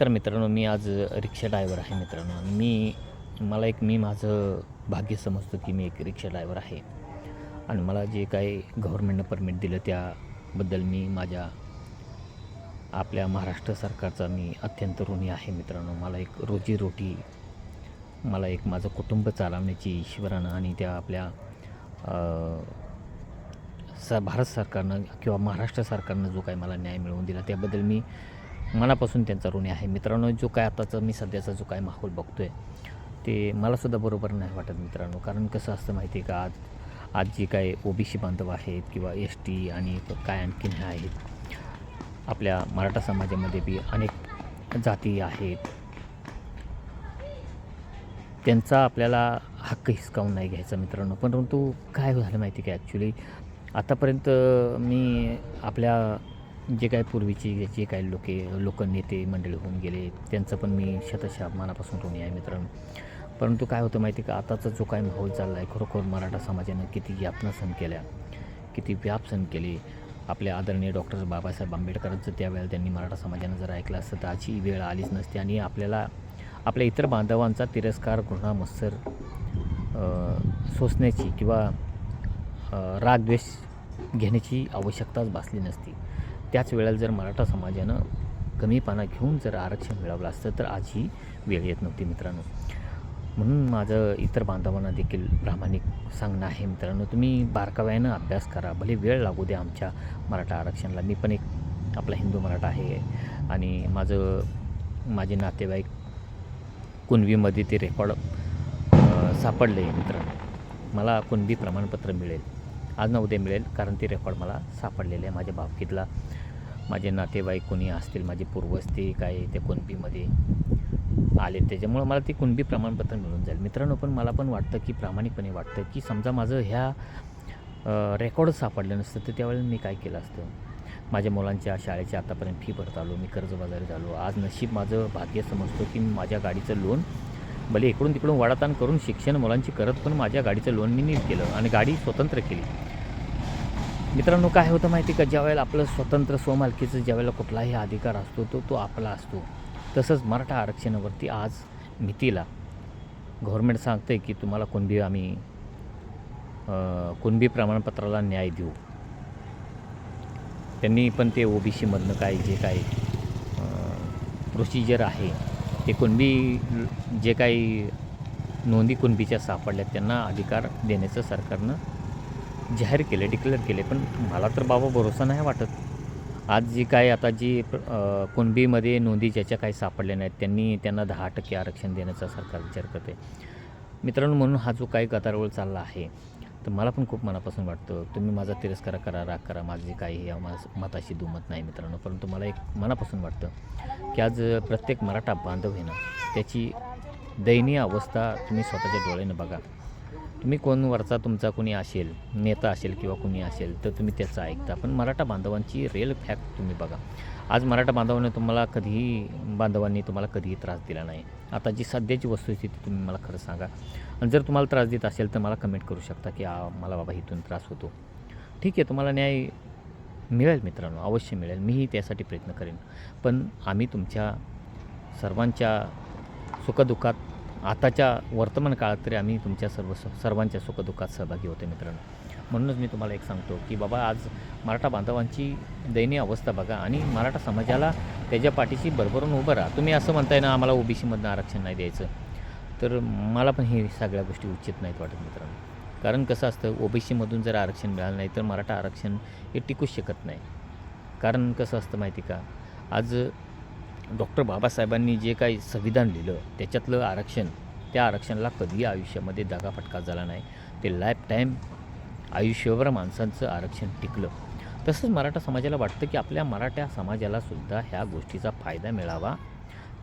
तर मित्रांनो मी आज रिक्षा ड्रायव्हर आहे मित्रांनो. मी मला एक मी माझं भाग्य समजतो की मी एक रिक्षा ड्रायव्हर आहे. आणि मला जे काही गव्हर्मेंटनं परमिट दिलं त्याबद्दल मी माझ्या आपल्या महाराष्ट्र सरकारचा मी अत्यंत ऋणी आहे मित्रांनो. मला एक रोजीरोटी मला एक माझं कुटुंब चालवण्याची ईश्वरानं आणि त्या आपल्या स भारत सरकारनं किंवा महाराष्ट्र सरकारनं जो काही मला न्याय मिळवून दिला त्याबद्दल मी मनापासून त्यांचा ऋणी आहे. मित्रांनो जो काय आताचा मी सध्याचा जो काय माहोल बघतो आहे ते मलासुद्धा बरोबर नाही वाटत मित्रांनो. कारण कसं असतं माहिती आहे का आज आज जे काय ओबीसी बांधव आहेत किंवा एस टी आणि काय आणखीन हे आहेत आपल्या मराठा समाजामध्ये बी अनेक जाती आहेत. त्यांचा आपल्याला हक्क हिसकावून नाही घ्यायचा मित्रांनो. परंतु काय झालं माहिती का ॲक्च्युली आतापर्यंत मी आपल्या जे काय पूर्वीचे जे काही लोके लोक नेते मंडळी होऊन गेले त्यांचं पण मी शतशः मनापासून ऋणी आहे मित्रांनो. परंतु काय होतं माहिती का? आताचा जो काय माहोल चालला आहे खरोखर मराठा समाजानं किती यातना सहन केल्या किती व्याप सहन केली. आपल्या आदरणीय डॉक्टर बाबासाहेब आंबेडकरांचं त्यावेळेला त्यांनी मराठा समाजानं जर ऐकलं असतं तर अशी वेळ आलीच नसती. आणि आपल्याला आपल्या इतर बांधवांचा तिरस्कार घृणा मत्सर सोसण्याची किंवा रागद्वेष घेण्याची आवश्यकताच भासली नसती. त्याच वेळेला जर मराठा समाजानं कमीपणा घेऊन जर आरक्षण मिळवलं असतं तर आज ही वेळ येत नव्हती मित्रांनो. म्हणून माझं इतर बांधवांना देखील प्रामाणिक सांगणं आहे मित्रांनो. तुम्ही बारकाव्यानं अभ्यास करा भले वेळ लागू द्या आमच्या मराठा आरक्षणाला. मी पण एक आपला हिंदू मराठा आहे आणि माझं माझे नातेवाईक कुणबीमध्ये ते रेकॉर्ड सापडले मित्रांनो. मला कुणबी प्रमाणपत्र मिळेल. आज ना उद्या मिळेल कारण ते रेकॉर्ड मला सापडलेले आहे माझ्या भावकीतला माझे नातेवाईक कोणी असतील माझे पूर्वज ते काय त्या कुणबीमध्ये आले त्याच्यामुळं मला ते कुणबी प्रमाणपत्र मिळून जाईल. मित्रांनो पण मला पण वाटतं की प्रामाणिकपणे वाटतं की समजा माझं ह्या रेकॉर्ड सापडलं नसतं तर त्यावेळेला मी काय केलं असतं? माझ्या मुलांच्या शाळेची आतापर्यंत फी भरत आलो मी कर्जबाजारी झालो. आज नशीब माझं भाग्य समजतो की मी माझ्या गाडीचं लोन भले इकडून तिकडून वाडाताण करून शिक्षण मुलांची करत पण माझ्या गाडीचं लोन मी नीट केलं आणि गाडी स्वतंत्र केली. मित्रांनो काय होतं माहिती का? ज्यावेळेला आपलं स्वतंत्र स्वमालकीचं ज्यावेळेला कुठलाही अधिकार असतो तो तो आपला असतो. तसंच मराठा आरक्षणावरती आज मितीला गव्हर्मेंट सांगतं आहे की तुम्हाला कुणबी आम्ही कुणबी प्रमाणपत्राला न्याय देऊ. त्यांनी पण ते ओ बी सीमधनं काय जे काय प्रोसिजर आहे ते कुणबी जे काही नोंदी कुणबीच्या सापडल्या त्यांना अधिकार देण्याचं सरकारनं जाहीर केले डिक्लेअर केले पण मला तर बाबा भरोसा नाही वाटत. आज जी काय आता जी कुणबीमध्ये नोंदी ज्याच्या काही सापडल्या नाहीत त्यांनी त्यांना दहा टक्के आरक्षण देण्याचा सरकार विचार करते मित्रांनो म्हणून हा जो काही गदारोळ चालला आहे तर मला पण खूप मनापासून वाटतं तुम्ही माझा तिरस्कार करा राग करा माझं जे काही या माझ- मताशी दुमत नाही मित्रांनो परंतु मला एक मनापासून वाटतं की आज प्रत्येक मराठा बांधव आहे ना त्याची दयनीय अवस्था तुम्ही स्वतःच्या डोळ्यानं बघा. तुम्ही कोण वरचा तुमचा कोणी असेल नेता असेल किंवा कोणी असेल तर तुम्ही त्याचं ऐकता. पण मराठा बांधवांची रिअल फॅक्ट तुम्ही बघा. आज मराठा बांधवांनी तुम्हाला कधीही बांधवांनी तुम्हाला कधीही त्रास दिला नाही. आता जी सध्याची वस्तुस्थिती तुम्ही मला खरं सांगा. आणि जर तुम्हाला त्रास देत असेल तर मला कमेंट करू शकता की मला बाबा इथून त्रास होतो. ठीक आहे तुम्हाला न्याय मिळेल मित्रांनो अवश्य मिळेल. मीही त्यासाठी प्रयत्न करेन. पण आम्ही तुमच्या सर्वांच्या सुखदुःखात आताच्या वर्तमान काळात तरी आम्ही तुमच्या सर्व सर्वांच्या सुखदुःखात सहभागी होते मित्रांनो. म्हणूनच मी तुम्हाला एक सांगतो की बाबा आज मराठा बांधवांची दयनीय अवस्था बघा आणि मराठा समाजाला त्याच्या पाठीशी भरभरून उभं राहा. तुम्ही असं म्हणताय ना आम्हाला ओबीसीमधनं आरक्षण नाही द्यायचं. तर मला पण हे सगळ्या गोष्टी उचित नाहीत वाटत मित्रांनो. कारण कसं असतं ओबीसीमधून जर आरक्षण मिळालं नाही तर मराठा आरक्षण हे टिकूच शकत नाही. कारण कसं असतं माहिती का? आज डॉक्टर बाबासाहेबांनी जे काही संविधान लिहिलं त्याच्यातलं आरक्षण त्या आरक्षणाला कधीही आयुष्यामध्ये दगाफटका झाला नाही. ते लाईफ टाईम आयुष्यभर माणसांचं आरक्षण टिकलं. तसंच मराठा समाजाला वाटतं की आपल्या मराठा समाजाला सुद्धा ह्या गोष्टीचा फायदा मिळावा.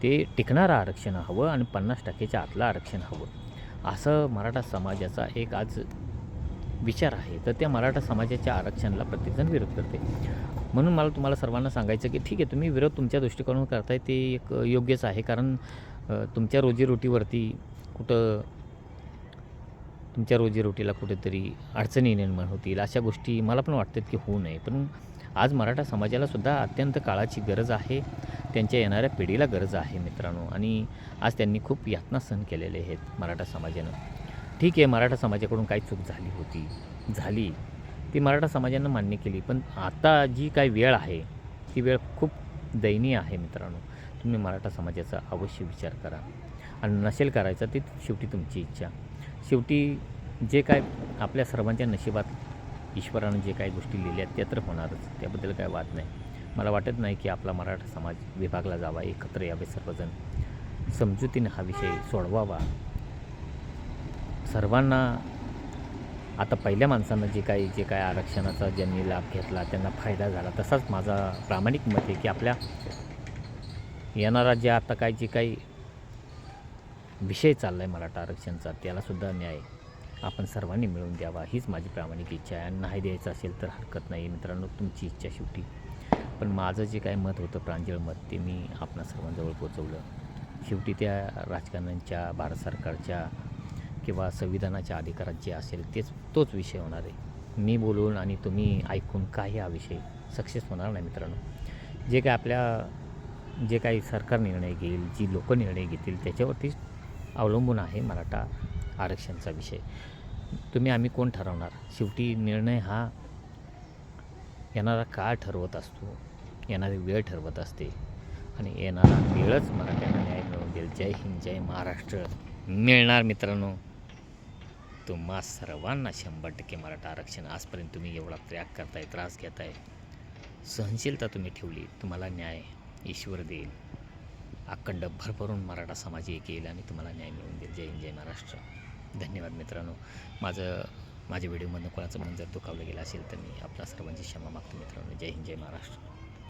ते टिकणारं आरक्षण हवं आणि पन्नास टक्केच्या आतलं आरक्षण हवं. असं मराठा समाजाचा एक आज विचार आहे. तर त्या मराठा समाजाच्या आरक्षणाला प्रत्येकजण विरोध करते. म्हणून मला तुम्हाला सर्वांना सांगायचं की ठीक आहे तुम्ही विरोध तुमच्या दृष्टिकोनातून करताय ते एक योग्यच आहे. कारण तुमच्या रोजीरोटीवरती कुठं तुमच्या रोजीरोटीला कुठेतरी अडचणी निर्माण होतील अशा गोष्टी मला पण वाटतात की होऊ नये. पण आज मराठा समाजाला सुद्धा अत्यंत काळाची गरज आहे त्यांच्या येणाऱ्या पिढीला गरज आहे मित्रांनो. आणि आज त्यांनी खूप यातना सहन केलेले आहेत मराठा समाजानं. ठीक आहे मराठा समाजाकडून काही चूक झाली होती झाली. ती मराठा समाजानं मान्य केली. पण आता जी काही वेळ आहे ती वेळ खूप दयनीय आहे मित्रांनो. तुम्ही मराठा समाजाचा अवश्य विचार करा. आणि नसेल करायचा ती शेवटी तुमची इच्छा. शेवटी जे काय आपल्या सर्वांच्या नशिबात ईश्वरानं जे काही गोष्टी लिहिल्या आहेत त्या तर होणारच. त्याबद्दल काय वाद नाही. मला वाटत नाही की आपला मराठा समाज विभागला जावा एकत्र यावे सर्वजण. समजुतीने हा विषय सोडवावा. सर्वांना आता पहिल्या माणसानं जे काही जे काय आरक्षणाचा ज्यांनी लाभ घेतला त्यांना फायदा झाला. तसाच माझा प्रामाणिक मत आहे की आपल्या येणारा जे आता काय जे काही विषय चालला आहे मराठा आरक्षणचा त्यालासुद्धा न्याय आपण सर्वांनी मिळून द्यावा हीच माझी प्रामाणिक इच्छा आहे. आणि नाही द्यायचं असेल तर हरकत नाही. मित्रांनो तुमची इच्छा शेवटी. पण माझं जे काय मत होतं प्रांजळ मत ते मी आपणा सर्वांजवळ पोचवलं. शेवटी त्या राजकारण्यांच्या भारत सरकारच्या किंवा संविधानाच्या अधिकारात जे असेल तेच तोच विषय होणार आहे. मी बोलून आणि तुम्ही ऐकून काही हा विषय सक्सेस होणार नाही मित्रांनो. जे काय आपल्या जे काही सरकार निर्णय घेईल जी लोक निर्णय घेतील त्याच्यावरतीच अवलंबून आहे मराठा आरक्षणचा विषय. तुम्ही आम्ही कोण ठरवणार? शेवटी निर्णय हा येणारा काळ ठरवत असतो. येणारी वेळ ठरवत असते. आणि येणारा वेळच मराठ्यांना न्याय मिळवून देईल. जय हिंद जय महाराष्ट्र. मिळणार मित्रांनो. तुम्हा सर्वांना शंभर टक्के मराठा आरक्षण आजपर्यंत तुम्ही एवढा त्याग करताय त्रास घेताय. सहनशीलता तुम्ही ठेवली तुम्हाला न्याय ईश्वर देईल. अखंड भरभरून मराठा समाज एक येईल आणि तुम्हाला न्याय मिळवून देईल. जय हिंद जय महाराष्ट्र. धन्यवाद मित्रांनो. माझं माझ्या व्हिडिओमधनं कोणाचं मन जर दुखावलं गेलं असेल तर मी आपल्या सर्वांची क्षमा मागतो मित्रांनो. जय हिंद जय महाराष्ट्र.